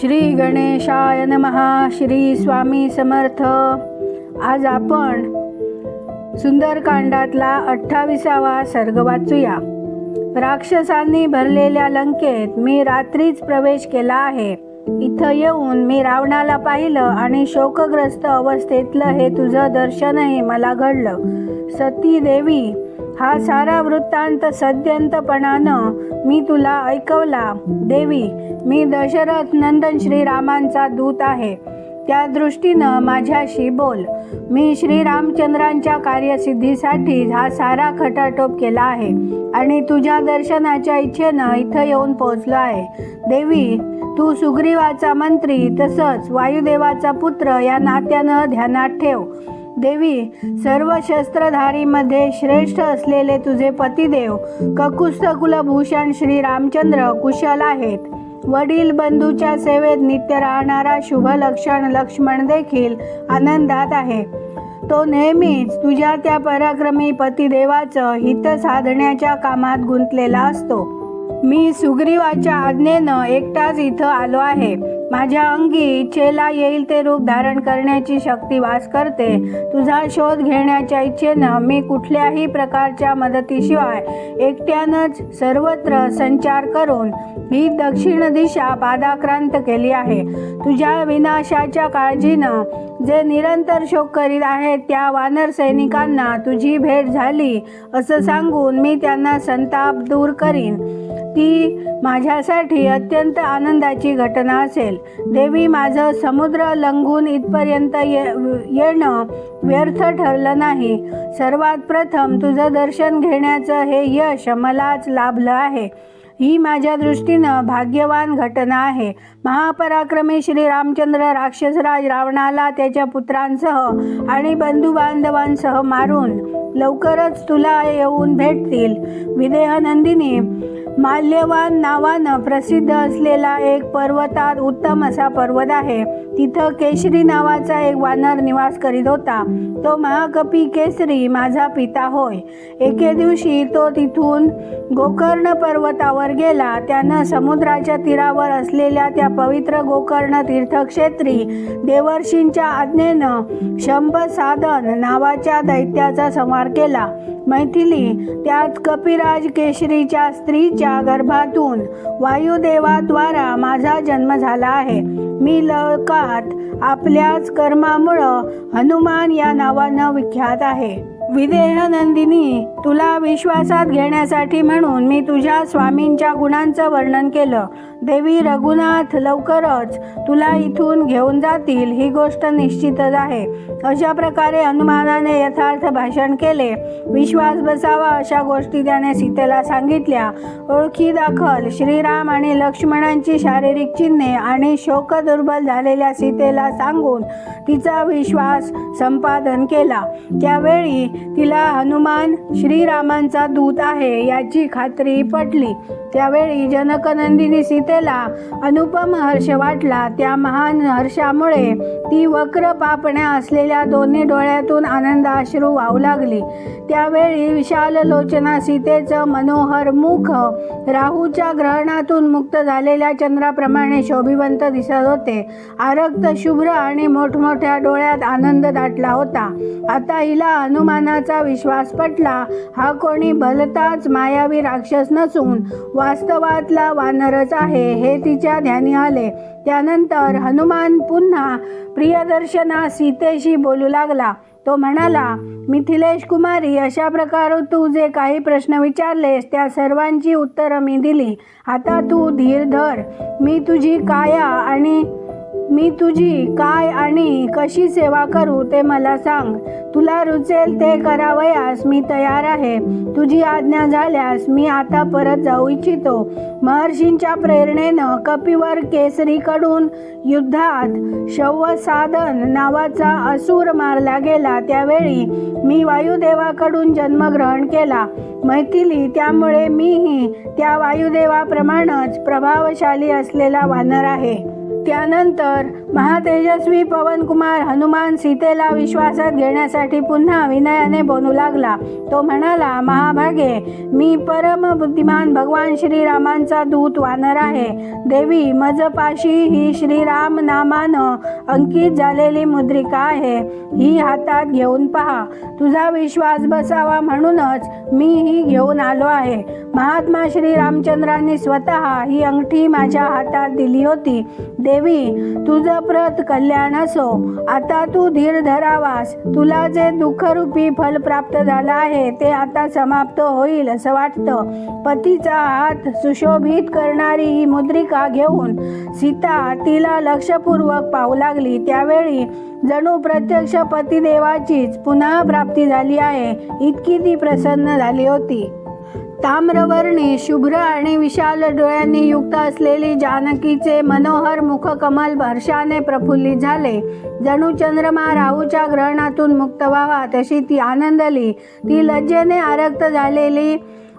श्री गणेशाय नमहा श्री स्वामी समर्थ. आज आपण सुंदरकांडातला अठ्ठावीसावा सर्ग वाचूया. राक्षसांनी भरलेल्या लंकेत मी रात्रीच प्रवेश केला आहे. इथं येऊन मी रावणाला पाहिलं आणि शोकग्रस्त अवस्थेतलं हे तुझं दर्शनही मला घडलं. सती देवी हा सारा वृत्तांत सद्यंतपणानं मी तुला ऐकवला. देवी मी दशरथ नंदन श्रीरामांचा दूत आहे. त्या दृष्टीनं माझ्याशी बोल. मी श्रीरामचंद्रांच्या कार्यसिद्धीसाठी हा सारा खटाटोप केला आहे आणि तुझ्या दर्शनाच्या इच्छेनं इथं येऊन पोहोचलो आहे. देवी तू सुग्रीवाचा मंत्री तसंच वायुदेवाचा पुत्र या नात्यानं ध्यानात ठेव. देवी सर्व शस्त्रधारीमध्ये श्रेष्ठ असलेले तुझे पतिदेव ककुस्त कुलभूषण श्री रामचंद्र कुशल आहेत. वडील बंधूच्या सेवेत नित्य राहणारा शुभलक्षण लक्ष्मण देखील आनंदात आहे. तो नेहमीच तुझ्या त्या पराक्रमी पतिदेवाचं हित साधण्याच्या कामात गुंतलेला असतो. मी सुग्रीवाच्या आज्ञेनं एकटाच इथं आलो आहे. माझ्या अंगी इच्छेला येईल ते रूप धारण करण्याची शक्ती वास करते. तुझा शोध घेण्याच्या इच्छेनं मी कुठल्याही प्रकारच्या मदतीशिवाय एकट्यानंच सर्वत्र संचार करून ही दक्षिण दिशा पादाक्रांत केली आहे. तुझ्या विनाशाच्या काळजीनं जे निरंतर शोक करीत आहेत त्या वानर सैनिकांना तुझी भेट झाली असं सांगून मी त्यांना संताप दूर करीन. ती माझ्यासाठी अत्यंत आनंदाची घटना असेल. देवी माझं समुद्र लंघून इथपर्यंत ये येणं व्यर्थ ठरलं नाही. सर्वात प्रथम तुझं दर्शन घेण्याचं हे यश मलाच लाभलं आहे. ही माझ्या दृष्टीनं भाग्यवान घटना आहे. महापराक्रमी श्री रामचंद्र राक्षसराज रावणाला त्याच्या पुत्रांसह आणि बंधुबांधवांसह मारून लवकरच तुला येऊन भेटतील. विदेहनंदिनी माल्यवान नावानं प्रसिद्ध असलेला एक पर्वतात उत्तम असा पर्वत आहे. तिथं केशरी नावाचा एक वानर निवास करीत होता. तो महाकपी केसरी माझा पिता होय. एके दिवशी तो तिथून गोकर्ण पर्वतावर गेला. त्यानं समुद्राच्या तीरावर असलेल्या त्या पवित्र गोकर्ण तीर्थक्षेत्री देवर्षींच्या आज्ञेनं शंभ साधन नावाच्या दैत्याचा संहार केला. मैथिली त्यात कपिराज केशरीच्या स्त्रीच्या गर्भातून वायुदेवाद्वारा माझा जन्म झाला आहे. मी लळकात आपल्याच कर्मामुळं हनुमान या नावानं विख्यात आहे. विदेहनंदिनी तुला विश्वासात घेण्यासाठी म्हणून मी तुझ्या स्वामींच्या गुणांचं वर्णन केलं. देवी रघुनाथ लवकरच तुला इथून घेऊन जातील. ही गोष्ट निश्चितच आहे. अशा प्रकारे हनुमानाने यथार्थ भाषण केले. विश्वास बसावा अशा गोष्टी त्याने सीतेला सांगितल्या. ओळखी दाखल श्रीराम आणि लक्ष्मणांची शारीरिक चिन्हे आणि शोक दुर्बल झालेल्या सीतेला सांगून तिचा विश्वास संपादन केला. त्यावेळी तिला हनुमान श्रीरामांचा दूत आहे याची खात्री पटली. त्यावेळी जनकनंदिनी सीतेला अनुपम हर्ष वाटला. त्या महान हर्षामुळे ती वक्र पापण्या असलेल्या दोन्ही डोळ्यातून आनंद अश्रू वाहू लागली. त्यावेळी विशाल लोचना सीतेचं मनोहर मुख राहूच्या ग्रहणातून मुक्त झालेल्या चंद्राप्रमाणे शोभिवंत दिसत होते. आरक्त शुभ्र आणि मोठमोठ्या डोळ्यात आनंद दाटला होता. आता हिला हनुमानाचा विश्वास पटला. हा कोणी भलताच मायावी राक्षस नसून वास्तवातला वानरच आहे हे तिच्या ध्यानी आले. त्यानंतर हनुमान पुन्हा प्रियदर्शना सीतेशी बोलू लागला. तो म्हणाला मिथिलेश कुमारी अशा प्रकारे तू जे काही प्रश्न विचारलेस त्या सर्वांची उत्तरं मी दिली. आता तू धीर धर. मी तुझी काया आणि मी तुझी काय आणि कशी सेवा करू ते मला सांग. तुला रुचेल ते करावयास मी तयार आहे. तुझी आज्ञा झाल्यास मी आता परत जाऊ इच्छितो. महर्षींच्या प्रेरणेनं कपिवर केसरीकडून युद्धात शवसाधन नावाचा असुर मारला गेला. त्यावेळी मी वायुदेवाकडून जन्मग्रहण केला. मैथिली त्यामुळे मीही त्या वायुदेवाप्रमाणेच प्रभावशाली असलेला वानर आहे. त्यानंतर महातेजस्वी पवनकुमार हनुमान सीतेला विश्वासात घेण्यासाठी पुन्हा विनयाने बोलू लागला. तो म्हणाला महाभागे मी परम बुद्धिमान भगवान श्रीरामांचा दूत वानर आहे. देवी मजपाशी ही श्रीराम नामानं अंकित झालेली मुद्रिका आहे. ही हातात घेऊन पहा. तुझा विश्वास बसावा म्हणूनच मी ही घेऊन आलो आहे. महात्मा श्री रामचंद्रांनी स्वतः ही अंगठी माझ्या हातात दिली होती. देव देवी तुझं प्रत कल्याण असो. आता तू धीर धरावास. तुला जे दुःखरूपी फल प्राप्त झालं आहे ते आता समाप्त होईल असं वाटतं. पतीचा हात सुशोभित करणारी ही मुद्रिका घेऊन सीता तिला लक्षपूर्वक पाहू लागली. त्यावेळी जणू प्रत्यक्ष पतिदेवाचीच पुन्हा प्राप्ती झाली आहे. इतकी ती प्रसन्न झाली होती. ताम्रवर्णी शुभ्र आणि विशाल डोळ्यांनी युक्त असलेली जानकीचे मनोहर मुखकमल हर्षाने प्रफुल्लित झाले. जणू चंद्रमा राहूच्या ग्रहणातून मुक्त व्हावा तशी ती आनंदली. ती लज्जेने आरक्त झालेली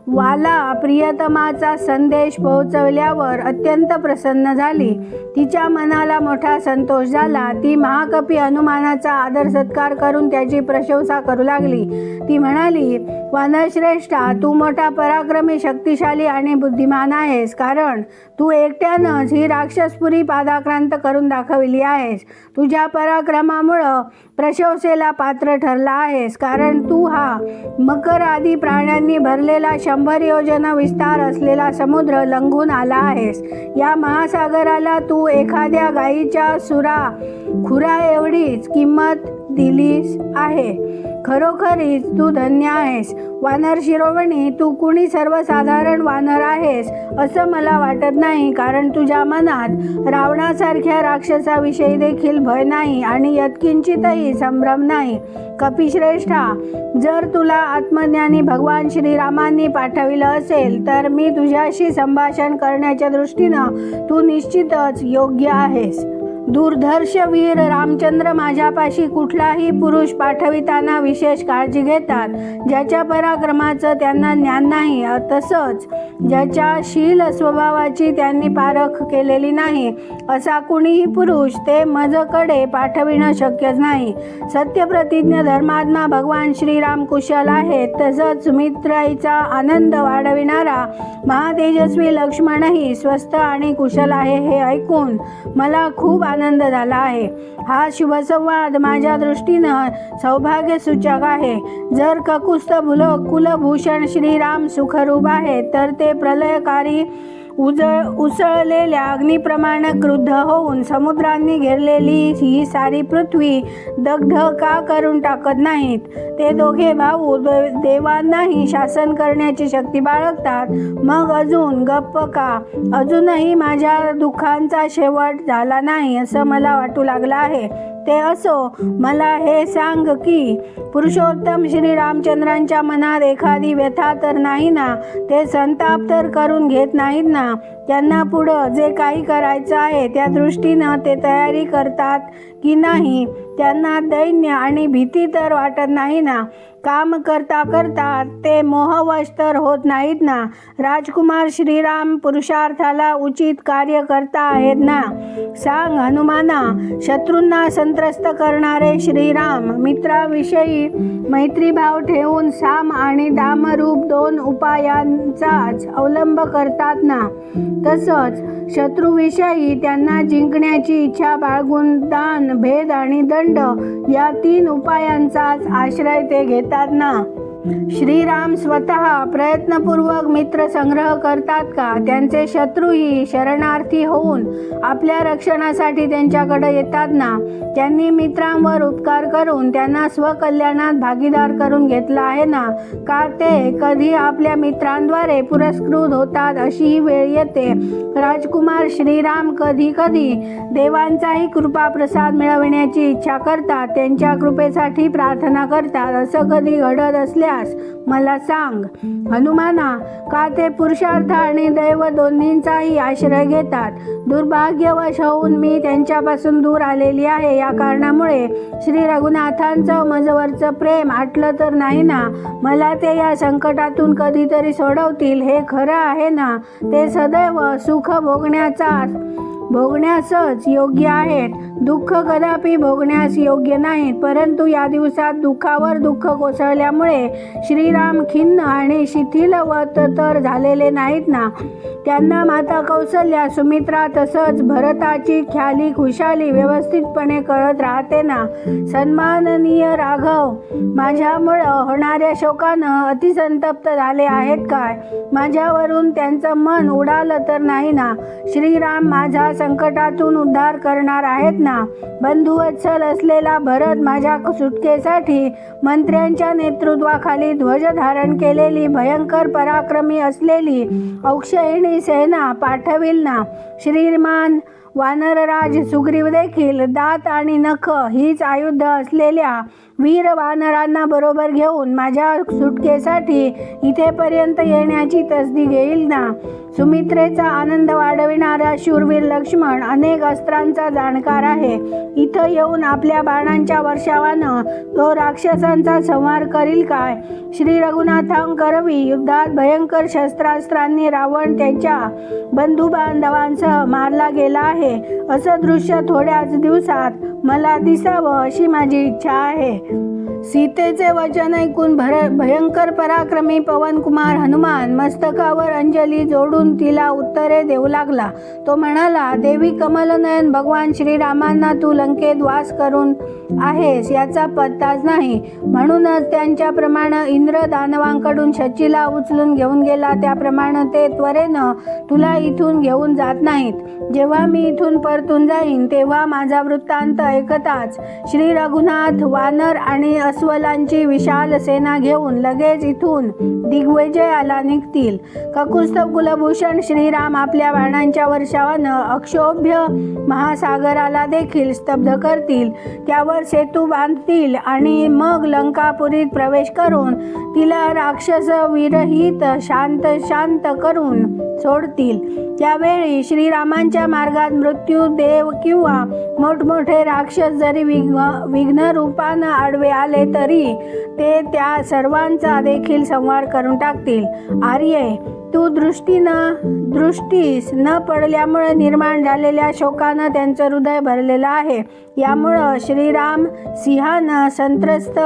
वाला प्रियतमाचा संदेश पोहोचवल्यावर अत्यंत प्रसन्न झाली. तिच्या मनाला मोठा संतोष झाला. ती महाकपी हनुमानाचा आदर सत्कार करून त्याची प्रशंसा करू लागली. ती म्हणाली वानरश्रेष्ठा तू मोठा पराक्रमी शक्तिशाली आणि बुद्धिमान आहेस. कारण तू एकट्यानंच ही राक्षसपुरी पादाक्रांत करून दाखविली आहेस. तुझ्या पराक्रमामुळं प्रशंसेला पात्र ठरला आहेस. कारण तू हा मकर आदी प्राण्यांनी भरलेला शंभर योजना विस्तार असलेला समुद्र लंघून आला आहेस. या महासागराला तू एखाद्या गायीच्या सुरा खुरा एवढीच किंमत दिलीस आहे. खरोखरीच तू धन्य आहेस. वानर शिरोमणी तू कुणी सर्वसाधारण वानर आहेस असं मला वाटत नाही कारण तुझ्या मनात रावणासारख्या राक्षसाविषयी देखील भय नाही आणि यत्किंचितही संभ्रम नाही. कपिश्रेष्ठा जर तुला आत्मज्ञानी भगवान श्रीरामांनी पाठविलं असेल तर मी तुझ्याशी संभाषण करण्याच्या दृष्टीनं तू निश्चितच योग्य आहेस. दुर्धर्षवीर रामचंद्र माझ्यापाशी कुठलाही पुरुष पाठविताना विशेष काळजी घेतात. ज्याच्या पराक्रमाचं त्यांना ज्ञान नाही तसंच ज्याच्या शील स्वभावाची त्यांनी पारख केलेली नाही असा कुणीही पुरुष ते मजकडे पाठविणं शक्यच नाही. सत्यप्रतिज्ञ धर्मात्मा भगवान श्रीराम कुशल आहेत. तसंच सुमित्राईचा आनंद वाढविणारा महातेजस्वी लक्ष्मणही स्वस्थ आणि कुशल आहे हे ऐकून मला खूप आनंद आनंद झाला आहे. हा शुभसंवाद माझ्या दृष्टीनं सौभाग्यसूचक आहे. जर ककुस्त भुल कुलभूषण श्रीराम सुखरूप आहे तर ते प्रलयकारी उजळ उसळलेल्या अग्निप्रमाणे क्रुद्ध होऊन समुद्रांनी घेरलेली ही सारी पृथ्वी दग्ध का करून टाकत नाहीत? ते दोघे भाऊ देवांनाही शासन करण्याची शक्ती बाळगतात. मग अजून गप्प का? अजूनही माझ्या दुःखांचा शेवट झाला नाही असं मला वाटू लागलं आहे. ते असो मला हे सांग की पुरुषोत्तम श्री रामचंद्रांच्या मनात एखादी व्यथा तर नाही ना? ते संताप तर करून घेत नाहीत ना? त्यांना पुढं जे काही करायचं आहे त्या दृष्टीनं ते तयारी करतात की नाही. त्यांना दैन्य आणि भीती तर वाटत नाही ना. काम करता करता ते मोहवश तर होत नाहीत ना. राजकुमार श्रीराम पुरुषार्थाला उचित कार्य करता आहेत ना. सांग हनुमाना शत्रूंना संत्रस्त करणारे श्रीराम मित्राविषयी मैत्रीभाव ठेवून साम आणि दामरूप दोन उपायांचाच अवलंब करतात ना. तसंच शत्रूविषयी त्यांना जिंकण्याची इच्छा बाळगून दान भेद आणि दंड या तीन उपायांचाच आश्रय ते घेत येतात ना. श्रीराम स्वतः प्रयत्नपूर्वक मित्र संग्रह करतात का? त्यांचे शत्रूही शरणार्थी होऊन आपल्या रक्षणासाठी त्यांच्याकडे येतात ना? त्यांनी मित्रांवर उपकार करून त्यांना स्वकल्याणात भागीदार करून घेतला आहे ना? का ते कधी आपल्या मित्रांद्वारे पुरस्कृत होतात अशीही वेळ येते. राजकुमार श्रीराम कधी कधी देवांचाही कृपा प्रसाद मिळविण्याची इच्छा करतात त्यांच्या कृपेसाठी प्रार्थना करतात. असं कधी घडत असल्या असल्यास मला सांग हनुमाना का ते पुरुषार्थ आणि दैव दोन्हींचाही आश्रय घेतात? दुर्भाग्यवश होऊन मी त्यांच्यापासून दूर आलेली आहे. या कारणामुळे श्री रघुनाथांचं मजवरचं प्रेम आटलं तर नाही ना? मला ते या संकटातून कधीतरी सोडवतील. हे खरं आहे ना? ते सदैव सुख भोगण्याचा भोगण्यासच योग्य आहेत. दुःख कदापि भोगण्यास योग्य नाहीत परंतु या दिवसात दुःखावर दुःख कोसळल्यामुळे श्रीराम खिन्न आणि शिथिलवत तर झालेले नाहीत ना? त्यांना माता कौसल्या सुमित्रा तसंच भरताची ख्याली खुशाली व्यवस्थितपणे कळत राहते ना? सन्माननीय राघव माझ्यामुळं होणाऱ्या शोकानं अतिसंतप्त झाले आहेत काय? माझ्यावरून त्यांचं मन उडालं तर नाही ना? श्रीराम माझा संकटातून उद्धार करणार आहेत ना? बंधुवत्सल असलेला भरत माझ्या सुटकेसाठी मंत्र्यांच्या नेतृत्वाखाली ध्वज धारण केलेली भयंकर पराक्रमी असलेली औक्षयिणी सेना पाठविल ना? श्रीमान वानरराज सुग्रीव देखील दात आणि नख हीच आयुध असलेल्या वीर वानरांना बरोबर घेऊन माझ्या सुटकेसाठी इथेपर्यंत येण्याची तसदी घेईल ना? सुमित्रेचा आनंद वाढविणारा शूरवीर लक्ष्मण अनेक अस्त्रांचा जाणकार आहे. इथं येऊन आपल्या बाणांच्या वर्षावानं तो राक्षसांचा संहार करील काय? श्री रघुनाथांकरवी युद्धात भयंकर शस्त्रास्त्रांनी रावण त्याच्या बंधू बांधवांसह मारला गेला आहे. असं दृश्य थोड्याच दिवसात मला दिसावं अशी माझी इच्छा आहे. सीतेचे वचन ऐकून भर भयंकर पराक्रमी पवनकुमार हनुमान मस्तकावर अंजली जोडून तिला उत्तरे देऊ लागला. तो म्हणाला देवी कमलनयन भगवान श्रीरामांना तू लंकेत वास करून आहेस याचा पत्ताच नाही. म्हणूनच त्यांच्याप्रमाणे इंद्र दानवांकडून शचीला उचलून घेऊन गेला. त्याप्रमाणे ते त्वरेनं तुला इथून घेऊन जात नाहीत. जेव्हा मी इथून परतून जाईन तेव्हा माझा वृत्तांत ऐकताच श्री रघुनाथ वानर आणि अस्वलांची विशाल सेना घेऊन लगेच इथून दिग्विजयाला निघतील. ककुस्तव कुलभूषण श्रीराम आपल्या बाणांच्या वर्षावानं अक्षोभ्य महासागराला देखील स्तब्ध करतील. त्यावर सेतू बांधतील आणि मग लंकापुरीत प्रवेश करून तिला राक्षस विरहित शांत शांत करून सोडतील. त्यावेळी श्रीरामांच्या मार्गात मृत्यू देव किंवा मोठमोठे राक्षस जरी विघ्न विघ्न रूपानं आडवे आले तरी ते त्या सर्वांचा देखील संवार करून टाकतील. आर्ये तू दृष्टीनं दृष्टीस न पडल्यामुळे निर्माण झालेल्या शोकानं त्यांचं हृदय भरलेलं आहे. यामुळं श्रीराम सिंहानं संत्रस्त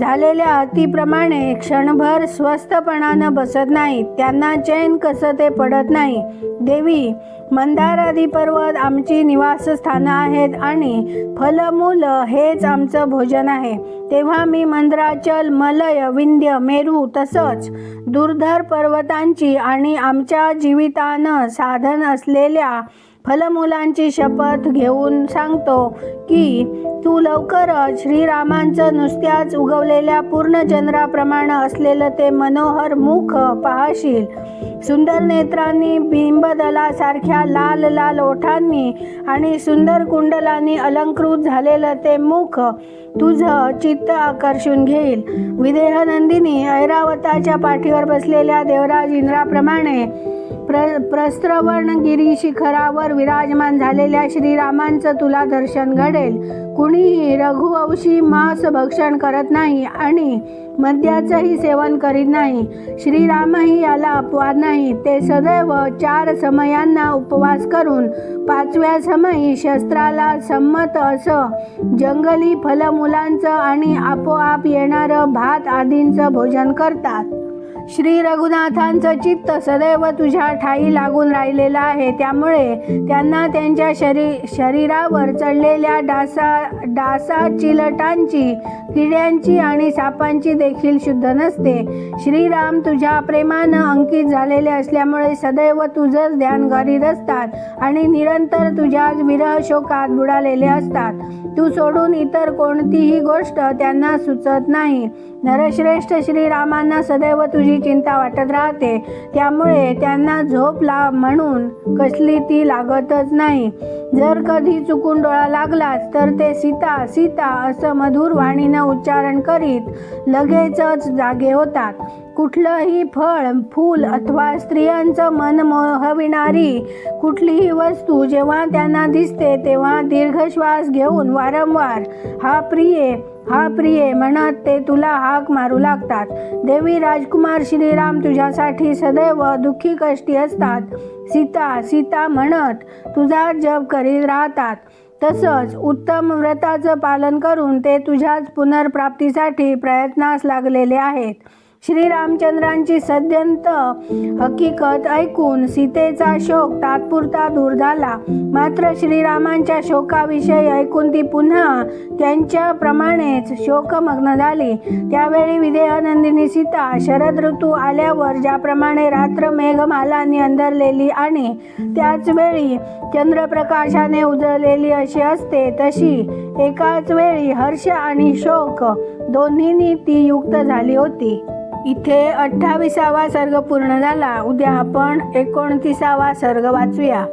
झालेल्या अतिप्रमाणे क्षणभर स्वस्थपणानं बसत नाहीत. त्यांना चैन कसं ते पडत नाही. देवी मंदारादी पर्वत आमची निवासस्थानं आहेत आणि फलमूल हेच आमचं भोजन आहे. तेव्हा मी मंदराचल मलय विंध्य मेरू तसंच दुर्धर पर्वतांची आणि आमच्या जीवितानं साधन असलेल्या फलमुलांची शपथ घेऊन सांगतो की तू लवकरच श्रीरामांचं नुसत्याच उगवलेल्या पूर्ण चंद्राप्रमाणे असलेलं ते मनोहर मुख पाहशील. सुंदर नेत्रांनी बिंबदलासारख्या लाल लाल ओठांनी आणि सुंदर कुंडलांनी अलंकृत झालेलं ते मुख तुझं चित्त आकर्षून घेईल. विदेहनंदिनी ऐरावताच्या पाठीवर बसलेल्या देवराज इंद्राप्रमाणे प्र प्रस्त्रवणगिरी शिखरावर विराजमान झालेल्या श्रीरामांचं तुला दर्शन घडेल. कुणीही रघुवंशी मांस भक्षण करत नाही आणि मद्याचंही सेवन करीत नाही. श्रीरामही याला अपवाद नाही. ते सदैव चार समयांना उपवास करून पाचव्या समयी शस्त्राला संमत असं जंगली फलमुलांचं आणि आपोआप येणारं भात आदींचं भोजन करतात. श्री रघुनाथांचं चित्त सदैव तुझ्या ठाई लागून राहिलेलं आहे. त्यामुळे त्यांना त्यांच्या शरी शरीरावर चढलेल्या डासा डासा चिलटांची किड्यांची आणि सापांची देखील शुद्ध नसते. श्रीराम तुझ्या प्रेमानं अंकित झालेले असल्यामुळे सदैव तुझंच ध्यान करीत असतात आणि निरंतर तुझ्याच विरह शोकात बुडालेले असतात तू सोडून इतर कोणतीही गोष्ट त्यांना सुचत नाही. नरश्रेष्ठ श्रीरामांना सदैव तुझी चिंता वाटत राहते त्यामुळे त्यांना झोप ला म्हणून कसली ती लागतच नाही. जर कधी चुकून डोळा लागलाच तर ते सीता सीता असं मधुर वाणीनं उच्चारण करीत लगेचच जागे होतात. कुठलंही फळ फूल अथवा स्त्रियांचं मन मोहविणारी कुठलीही वस्तू जेव्हा त्यांना दिसते तेव्हा दीर्घ श्वास घेऊन वारंवार हा प्रिये हा प्रिये म्हणत ते तुला हाक मारू लागतात. देवी राजकुमार श्रीराम तुझ्यासाठी सदैव दुःखी कष्टी असतात. सीता सीता म्हणत तुझा जप करीत राहतात. तसंच उत्तम व्रताचं पालन करून ते तुझ्याच पुनर्प्राप्तीसाठी प्रयत्नास लागलेले आहेत. श्रीरामचंद्रांची सद्यंत. हकीकत ऐकून सीतेचा शोक तात्पुरता दूर झाला. मात्र श्रीरामांच्या शोकाविषयी ऐकून ती पुन्हा त्यांच्याप्रमाणेच शोकमग्न झाली. त्यावेळी विदेहनंदिनी सीता शरद ऋतू आल्यावर ज्याप्रमाणे रात्र मेघमालांनी अंधरलेली आणि त्याच वेळी चंद्रप्रकाशाने उजळलेली अशी असते तशी एकाच वेळी हर्ष आणि शोक दोन्हीनी ती युक्त झाली होती. इथे अठ्ठावीसावा सर्ग पूर्ण झाला. उद्या आपण एकोणतीसावा सर्ग वाचूया.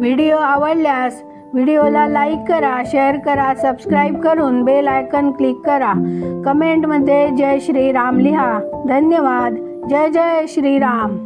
व्हिडिओ आवडल्यास व्हिडिओला लाईक करा शेअर करा सबस्क्राईब करून बेल आयकन क्लिक करा. कमेंटमध्ये जय श्रीराम लिहा. धन्यवाद. जय जय श्रीराम.